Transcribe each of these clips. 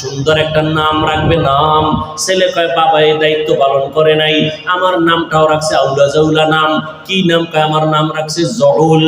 সুন্দর একটা নাম রাখবে, নাম। ছেলে কয়, বাবা, এই দায়িত্ব পালন করে নাই। আমার নামটাও রাখছে আউলা জাউলা নাম। কি নাম কয়, আমার নাম রাখছে জড়ুল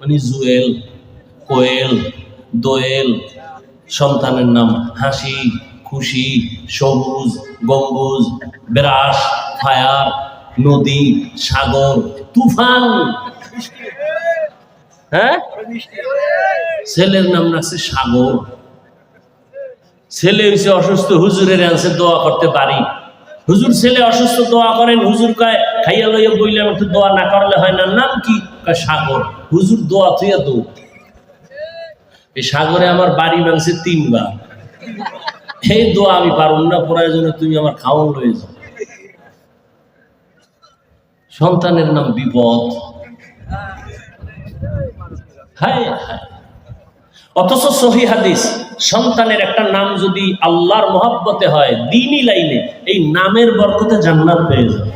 মানে জুয়েল, কোয়েল, দোয়েল। সন্তানের নাম হাসি, খুশি, সবুজ, গম্বুজ বিরাস ফায়ার, নদী, সাগর, তুফান। হ্যাঁ? ছেলের নাম রাখছে সাগর। ছেলে হয়েছে অসুস্থ, হুজুরের আনছে দোয়া করতে পারি। হুজুর ছেলে অসুস্থ, দোয়া করেন, হুজুর কয়, খাইয়া লইয়া বইলাম, একটু দোয়া না করলে হয় না। নাম কি? সাগর। হুজুর দোয়া থুইয়া দৌ এই সাগরে আমার বাড়ি ভাঙছে তিনবার। এই দোয়া আমি পারুম না, প্রয়োজনে তুমি আমার খাওয়ান লয়ে যাও। সন্তানের নাম বিপদ। হায় হায়। অথচ সহি হাদিস। সন্তানের একটা নাম যদি আল্লাহর মহাব্বতে হয়, দিনই লাইনে, এই নামের বরকতে জান্নাত পেয়ে যাবে।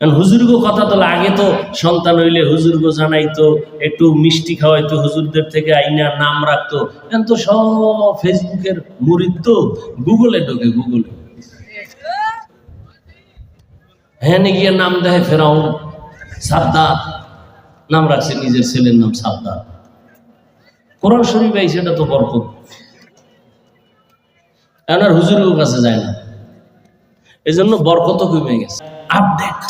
হুজুরগো কথা তো আগে তো সন্তান হইলে হুজুরগো জানাইতো, একটু মিষ্টি খাওয়াইতো, হুজুরদের থেকে আইনা নাম রাখতো। এখন তো সব ফেসবুকের মুরিদ তো, গুগলে ঢোকে, গুগলে। হ্যাঁ গিয়ে নাম দেয় ফেরাউন, সাদ্দাত। নাম রাখছে, নিজের ছেলের নাম সাদ্দাত কোরআন শরীফ এই সেটা তো বরকত। এখন আর হুজুরের কাছে যায় না। এই জন্য বরকত কমে গেছে। আপডেট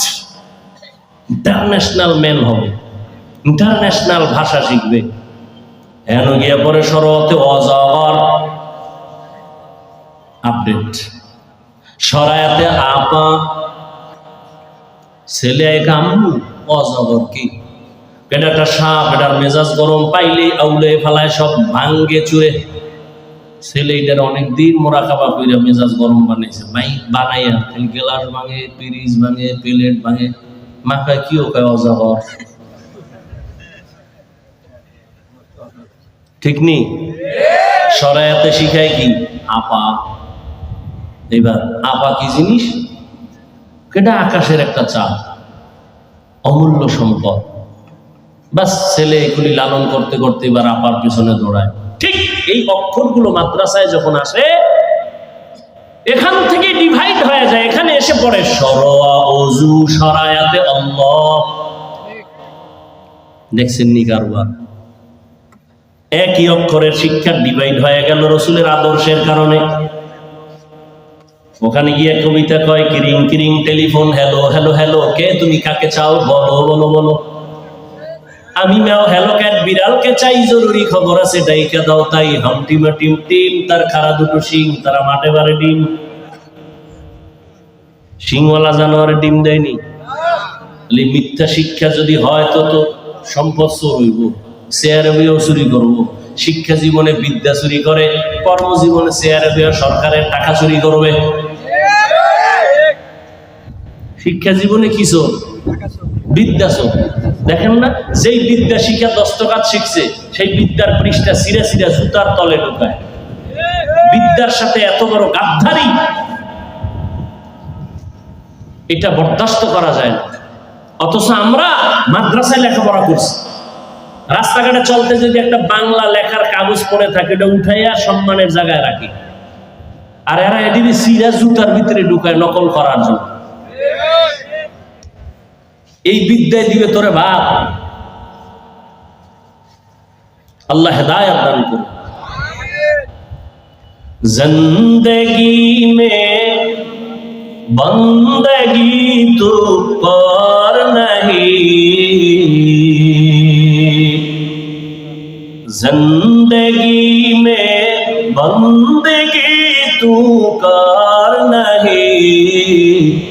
ইন্টারন্যাশনাল ম্যান হবে। ইন্টারন্যাশনাল ভাষা শিখবে। হেন গিয়া পরে সরতে অজগর আপডেট সরায়াতে আপা। ছেলে এক আম্মু অজগর কি? একটা সাপ এটার মেজাজ গরম পাইলে আউলে ফেলায় সব ভাঙ্গে চুয়ে ছেলে এটার অনেক দিন মোরা খাবা কইরা মেজাজ গরম বানাইছে। বানাইয়া গেলাস ভাঙে পিরিজ ভাঙে, প্লেট ভাঙে। মাকা কি ও কয় অজগর? ঠিক নি? সরায়াতে শিখায় কি? আপা। এবার আপা কি জিনিস? এটা আকাশের একটা চাপ অমূল্য সম্পদ। বাস ছেলে এগুলি লালন করতে করতে এবার আপার পিছনে দৌড়ায়। ঠিক এই অক্ষরগুলো মাদ্রাসায় যখন আসে, এখান থেকে ডিভাইড হয়ে যায়, এখানে এসে পড়ে, সরোয়া অজু সরায়াতে আল্লাহ। দেখছেন নি কারবার? একই অক্ষরের শিক্ষা ডিভাইড হয়ে গেল রসুলের আদর্শের কারণে। ওখানে গিয়ে কবিতা কয়, কিরিং কিরিং, টেলিফোন, হ্যালো হ্যালো হ্যালো, কে তুমি কাকে চাও? বলো বলো বলো। আমি মেও হ্যালো ক্যাট বিড়ালকে চাই, জরুরি খবর আছে, ডাইকা দাও তাই। হাম টিমা টিম তার খারা দুটো শিং, তারা মাঠে বারে ডিম। শিংওয়ালা জানোয়ারে ডিম দেয়নি। মিথ্যা শিক্ষা যদি হয় তো তো সম্পদ হইব চেয়ারে বইও চুরি করব। শিক্ষা জীবনে বিদ্যা চুরি করে, কর্মজীবনে চেয়ারে বইও সরকারের টাকা চুরি করবে। শিক্ষা জীবনে কি চোর? বিদ্যা চোর। দেখেন না? যেই বিদ্যা শিক্ষা দস্তকাত শিখছে, সেই বিদ্যার পৃষ্ঠা সিরা সিরা জুতার তলে ঢুকায় বিদ্যার সাথে এত বড় গাদ্ধারি এটা বরদাস্ত করা যায় না। অথচ আমরা মাদ্রাসায় লেখাপড়া করছি। রাস্তাঘাটে চলতে যদি একটা বাংলা লেখার কাগজ পড়ে থাকে এটা উঠাইয়া সম্মানের জায়গায় রাখি। আর এরা এদিকে সিরা জুতার ভিতরে ঢুকায় নকল করার জন্য। এই বিদ্যায় দিবে তোরে ভাব আল্লাহ হেদায়ত দান করুন जिंदगी में बंदगी तो पर नहीं जिंदगी में बंदगी तू कर नहीं